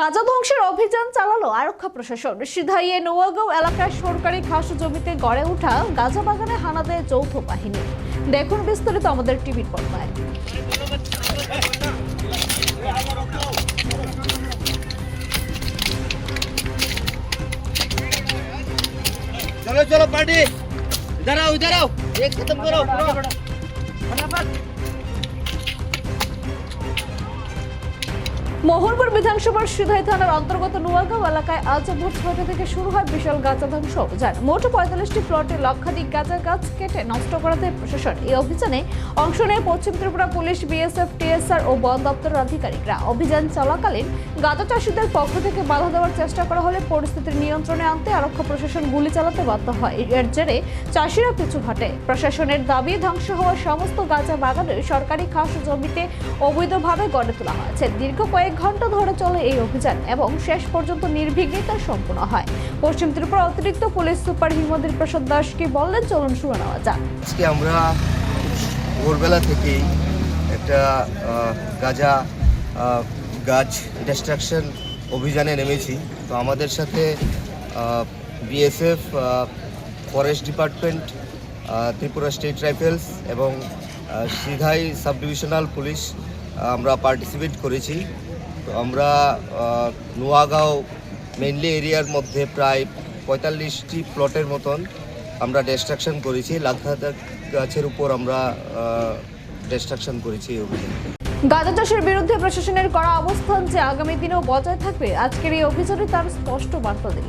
গাজা ধ্বংসের অভিযান চালালো আরক্ষা প্রশাসন। সিধাইয়ে নোয়াগাঁও এলাকায় সরকারি ঘাস জমিতে গড়ে ওঠা গাজা বাগানে হানা দেয় যৌথ বাহিনী। দেখুন বিস্তারিত আমাদের টিভির পর্দায়। চলো চলো পার্টি। দাঁড়াও দাঁড়াও। এক খতম করো মোহনপুর বিধানসভার সিধাই থানার অন্তর্গত নোয়াগাঁও এলাকায় আজ ভোর ছয়টা থেকে শুরু হয় বিশাল গাঁজা ধ্বংস অভিযান। মোট পঁয়তাল্লিশটি প্লটে লক্ষাধিক গাঁজা গাছ কেটে নষ্ট করাতে প্রশাসন এই অভিযানে অংশ নেয় পশ্চিম ত্রিপুরা পুলিশ, বিএসএফ, টিএসআর ও বন দপ্তরের আধিকারিকরা। অভিযান চলাকালীন গাঁজা চাষিদের পক্ষ থেকে বাধা দেওয়ার চেষ্টা করা হলে পরিস্থিতির নিয়ন্ত্রণে আনতে আরক্ষা প্রশাসন গুলি চালাতে বাধ্য হয়। এর জেরে চাষিরা পিছু হটে। প্রশাসনের দাবি, ধ্বংস হওয়া সমস্ত গাঁজা বাগানে সরকারি খাস জমিতে অবৈধভাবে গড়ে তোলা হয়েছে। দীর্ঘ কয়েক ঘণ্টা ধরে চলে এই অভিযান এবং শেষ পর্যন্ত নির্বিঘ্নে তা সম্পূর্ণ হয়। পশ্চিম ত্রিপুরা অতিরিক্ত পুলিশ সুপার হিমদ্রী প্রসাদ দাস কি বললেন, চলুন শুনে নেওয়া যাক। আজকে আমরা ভোরবেলা থেকেই একটা গাঁজা গাছ ডিস্ট্রাকশন অভিযানে নেমেছি। তো আমাদের সাথে BSF forest department Tripura state rifles এবং সিধাই সাব ডিভিশনাল পুলিশ আমরা পার্টিসিপেট করেছি। আমরা নোয়াগাঁও মেইনলি এরিয়ার মধ্যে প্রায় পঁয়তাল্লিশটি প্লটের মতন আমরা ডিস্ট্রাকশন করেছি। লাখ গাছের উপর আমরা ডিস্ট্রাকশন করেছি গাঁজা চাষের বিরুদ্ধে প্রশাসনের করা অবস্থান যে আগামী দিনেও বজায় থাকবে, আজকের এই অভিযানে তার স্পষ্ট বার্তা দিল।